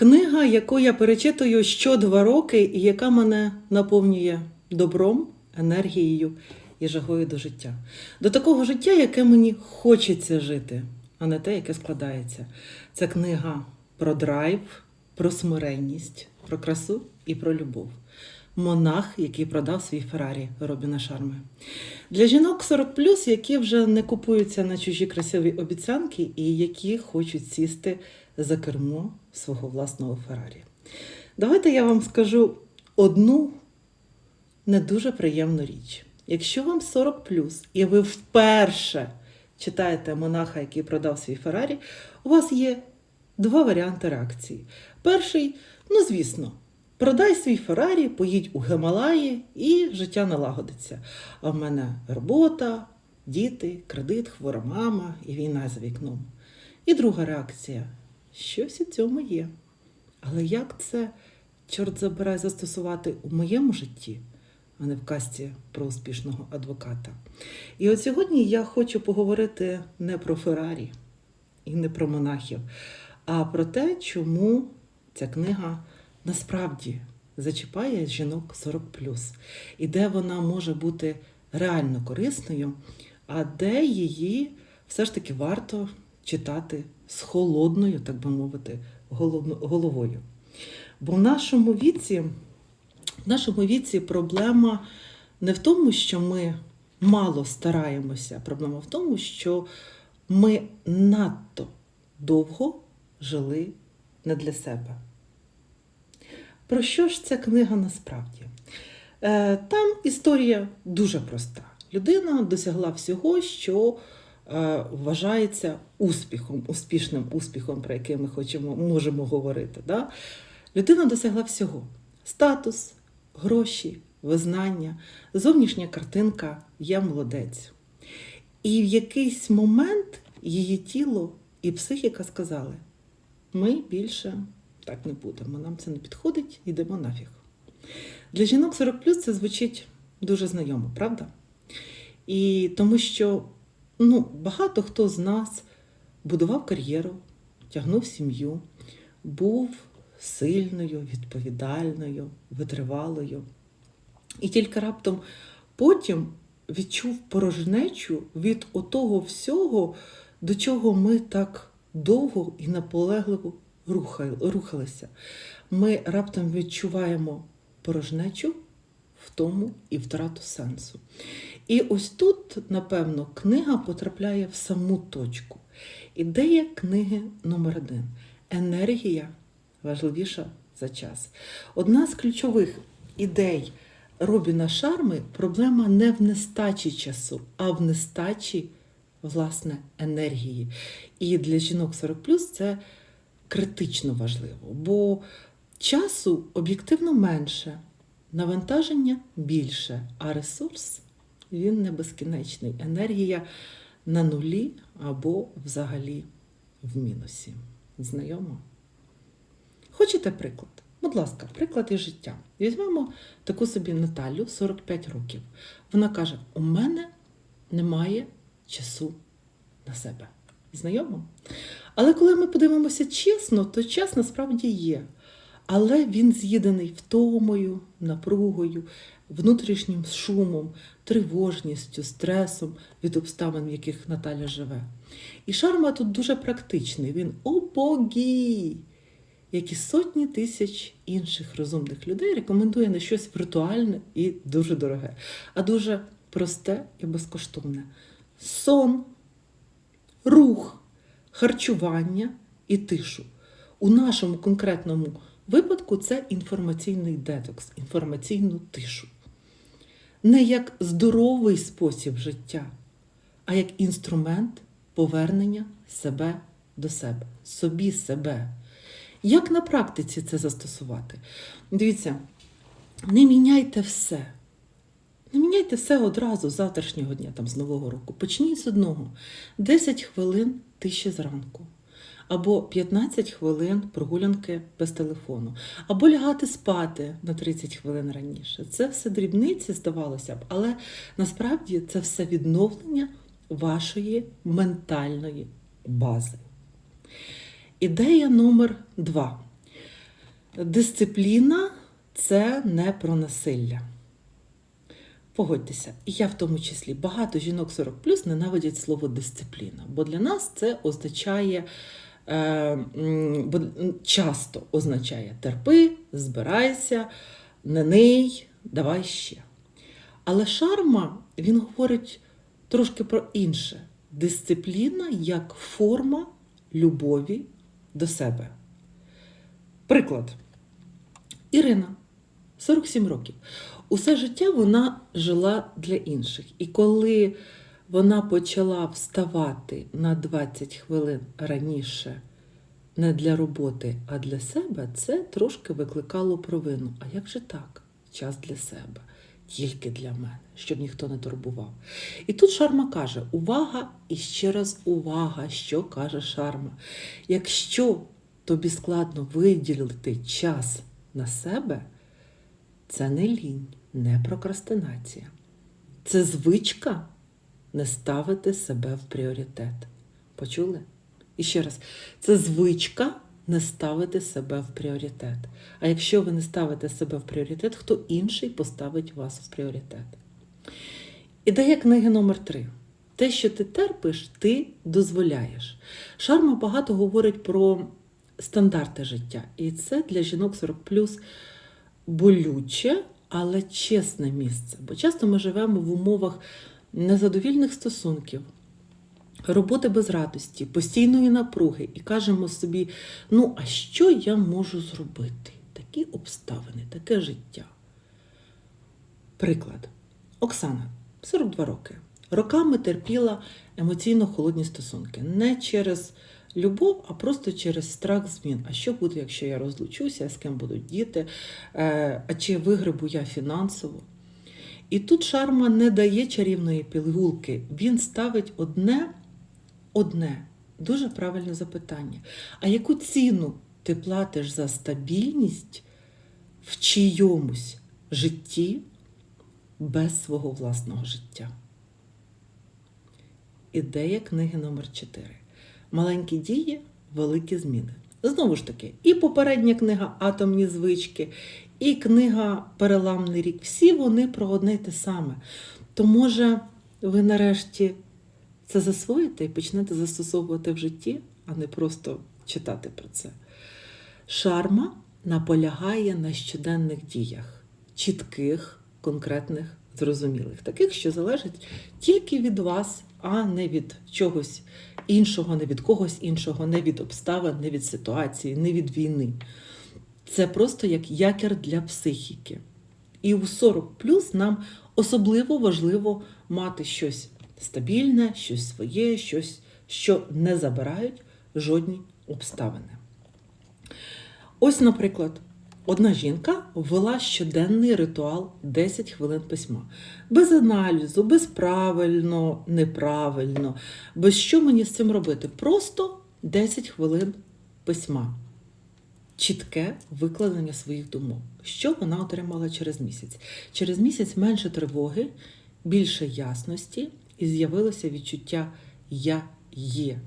Книга, яку я перечитую що два роки, і яка мене наповнює добром, енергією і жагою до життя. До такого життя, яке мені хочеться жити, а не те, яке складається. Це книга про драйв, про смиренність, про красу і про любов. Монах, який продав свій Феррарі Робіна Шарми. Для жінок 40 які вже не купуються на чужі красиві обіцянки і які хочуть сісти за кермо свого власного Феррарі. Давайте я вам скажу одну не дуже приємну річ. Якщо вам 40 і ви вперше читаєте монаха, який продав свій Феррарі, у вас є два варіанти реакції. Перший, ну звісно, продай свій Феррарі, поїдь у Гималаї і життя налагодиться. А в мене робота, діти, кредит, хвора мама і війна за вікном. І друга реакція щось у цьому є. Але як це, чорт забирай, застосувати у моєму житті, а не в касті про успішного адвоката? І от сьогодні я хочу поговорити не про Феррарі і не про монахів, а про те, чому ця книга насправді зачіпає жінок 40 і де вона може бути реально корисною, а де її все ж таки варто читати з холодною, так би мовити, головою. Бо в нашому віці, в нашому віці проблема не в тому, що ми мало стараємося, проблема в тому, що ми надто довго жили не для себе. Про що ж ця книга насправді? Е, Там історія дуже проста. Людина досягла всього, що вважається успіхом, успішним успіхом, про який ми хочемо, можемо говорити. Да? Людина досягла всього: статус, гроші, визнання, зовнішня картинка я молодець. І в якийсь момент її тіло і психіка сказали: ми більше так не будемо, нам це не підходить, йдемо нафіг. Для жінок 40 це звучить дуже знайомо, правда? І тому що ну, багато хто з нас будував кар'єру, тягнув сім'ю, був сильною, відповідальною, витривалою. І тільки раптом потім відчув порожнечу від отого всього, до чого ми так довго і наполегливо рухалися. Ми раптом відчуваємо порожнечу, втому і втрату сенсу. І ось тут, напевно, книга потрапляє в саму точку. Ідея книги номер один енергія важливіша за час. Одна з ключових ідей Робіна Шарми проблема не в нестачі часу, а в нестачі власне енергії. І для жінок 40 це критично важливо, бо часу об'єктивно менше, навантаження більше, а ресурс він не безкінечний. Енергія на нулі або взагалі в мінусі. Знайомо? Хочете приклад? Будь ласка, приклад із життя. Візьмемо таку собі Наталю, 45 років. Вона каже: у мене немає часу на себе. Знайомо? Але коли ми подивимося чесно, то час насправді є. Але він з'єднаний втомою, напругою, внутрішнім шумом, тривожністю, стресом від обставин, в яких Наталя живе. І шарма тут дуже практичний. Він обогій, як і сотні тисяч інших розумних людей, рекомендує не щось віртуальне і дуже дороге, а дуже просте і безкоштовне. Сон, рух, харчування і тишу. У нашому конкретному випадку це інформаційний детокс, інформаційну тишу. Не як здоровий спосіб життя, а як інструмент повернення себе до себе, собі себе. Як на практиці це застосувати? Дивіться, не міняйте все. Не міняйте все одразу з завтрашнього дня, там, з Нового року. Почніть з одного: 10 хвилин тиші зранку, або 15 хвилин прогулянки без телефону, або лягати спати на 30 хвилин раніше. Це все дрібниці, здавалося б, але насправді це все відновлення вашої ментальної бази. Ідея номер два. Дисципліна це не про насилля. Погодьтеся, і я в тому числі багато жінок 40 ненавидять слово дисципліна, бо для нас це означає часто означає терпи, збирайся, не ний, давай ще. Але шарма він говорить трошки про інше: дисципліна як форма любові до себе. Приклад. Ірина, 47 років. Усе життя вона жила для інших. І коли вона почала вставати на 20 хвилин раніше не для роботи, а для себе, це трошки викликало провину. А як же так? Час для себе, тільки для мене, щоб ніхто не турбував. І тут Шарма каже: увага і ще раз увага, що каже Шарма. Якщо тобі складно виділити час на себе, це не лінь, не прокрастинація. Це звичка не ставити себе в пріоритет. Почули? І ще раз, це звичка не ставити себе в пріоритет. А якщо ви не ставите себе в пріоритет, хто інший поставить вас в пріоритет? Ідея книги номер 3 Те, що ти терпиш, ти дозволяєш. Шарма багато говорить про стандарти життя. І це для жінок 40 болюче, але чесне місце. Бо часто ми живемо в умовах незадовільних стосунків, роботи без радості, постійної напруги і кажемо собі: ну, а що я можу зробити? Такі обставини, таке життя. Приклад. Оксана, 42 роки. Роками терпіла емоційно холодні стосунки. Не через любов, а просто через страх змін. А що буде, якщо я розлучуся, з ким будуть діти, Е, а чи вигребу я фінансово? І тут шарма не дає чарівної пігулки. Він ставить одне, одне дуже правильне запитання. А яку ціну ти платиш за стабільність в чийомусь житті без свого власного життя? Ідея книги номер 4 Маленькі дії, великі зміни. Знову ж таки, і попередня книга Атомні звички, і книга Переламний рік. Всі вони про одне й те саме. То може ви нарешті це засвоїте і почнете застосовувати в житті, а не просто читати про це. Шарма наполягає на щоденних діях, чітких, конкретних, зрозумілих, таких, що залежать тільки від вас, а не від чогось іншого, не від когось іншого, не від обставин, не від ситуації, не від війни. Це просто як якір для психіки. І у 40 плюс нам особливо важливо мати щось стабільне, щось своє, щось, що не забирають жодні обставини. Ось, наприклад, одна жінка ввела щоденний ритуал 10 хвилин письма. Без аналізу, без правильно, неправильно, без що мені з цим робити? Просто 10 хвилин письма. Чітке викладення своїх думок. Що вона отримала через місяць? Через місяць менше тривоги, більше ясності і з'явилося відчуття Я є.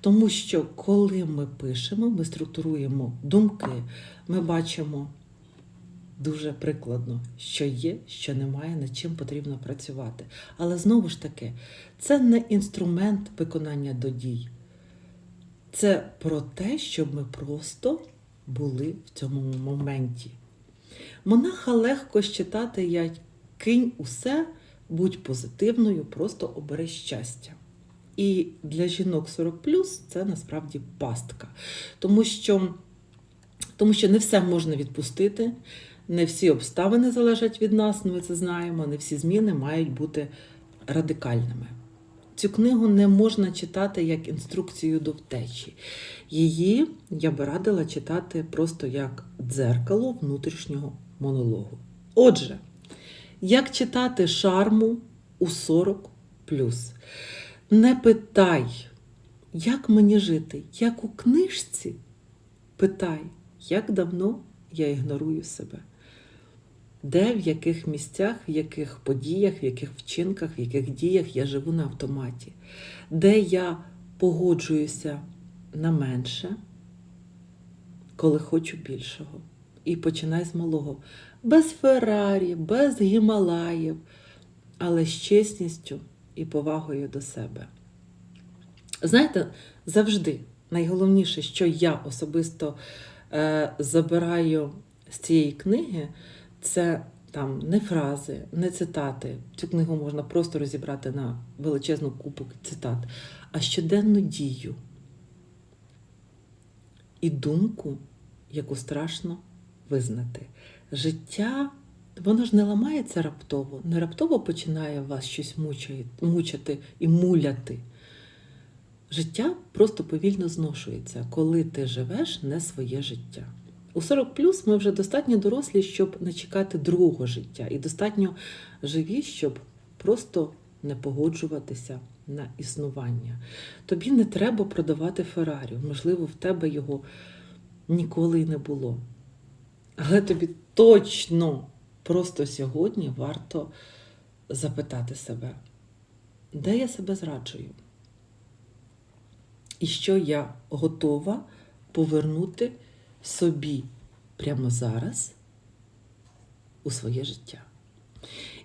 Тому що коли ми пишемо, ми структуруємо думки, ми бачимо дуже прикладно, що є, що немає, над чим потрібно працювати. Але знову ж таки, це не інструмент виконання до дій. Це про те, щоб ми просто були в цьому моменті. Монаха легко считати, як кинь усе, будь позитивною, просто обери щастя. І для жінок 40 це насправді пастка. Тому що, тому що не все можна відпустити, не всі обставини залежать від нас, ми це знаємо, не всі зміни мають бути радикальними. Цю книгу не можна читати як інструкцію до втечі. Її я би радила читати просто як дзеркало внутрішнього монологу. Отже, як читати шарму у 40 Не питай, як мені жити, як у книжці. Питай, як давно я ігнорую себе. Де, в яких місцях, в яких подіях, в яких вчинках, в яких діях я живу на автоматі, де я погоджуюся на менше, коли хочу більшого. і починай з малого. Без Феррарі, без Гімалаїв, але з чесністю і повагою до себе. Знаєте, завжди найголовніше, що я особисто е, забираю з цієї книги, це там не фрази, не цитати. Цю книгу можна просто розібрати на величезну купу цитат, а щоденну дію і думку, яку страшно визнати. Життя, воно ж не ламається раптово, не раптово починає вас щось мучити і муляти. Життя просто повільно зношується, коли ти живеш не своє життя. У 40 плюс ми вже достатньо дорослі, щоб не чекати другого життя, і достатньо живі, щоб просто не погоджуватися на існування. Тобі не треба продавати Феррарі. Можливо, в тебе його ніколи й не було. Але тобі точно просто сьогодні варто запитати себе, де я себе зраджую? І що я готова повернути собі прямо зараз у своє життя.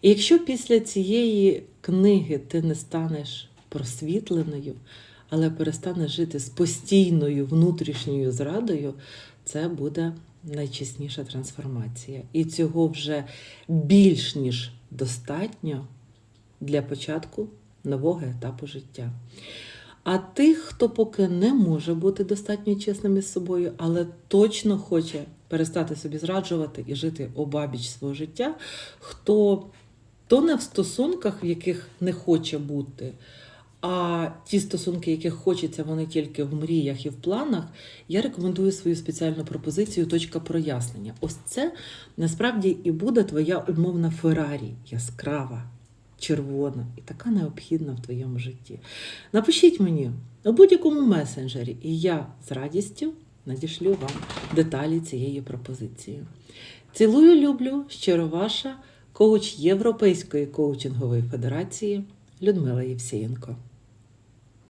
І якщо після цієї книги ти не станеш просвітленою, але перестанеш жити з постійною внутрішньою зрадою, це буде найчесніша трансформація. І цього вже більш ніж достатньо для початку нового етапу життя. А тих, хто поки не може бути достатньо чесним із собою, але точно хоче перестати собі зраджувати і жити обабіч свого життя, хто то не в стосунках, в яких не хоче бути, а ті стосунки, яких хочеться, вони тільки в мріях і в планах, я рекомендую свою спеціальну пропозицію точка прояснення. Ось це насправді і буде твоя умовна Феррарі, яскрава, червона і така необхідна в твоєму житті. Напишіть мені у будь-якому месенджері, і я з радістю надішлю вам деталі цієї пропозиції. Цілую, люблю, щиро ваша коуч Європейської коучингової федерації Людмила Євсієнко.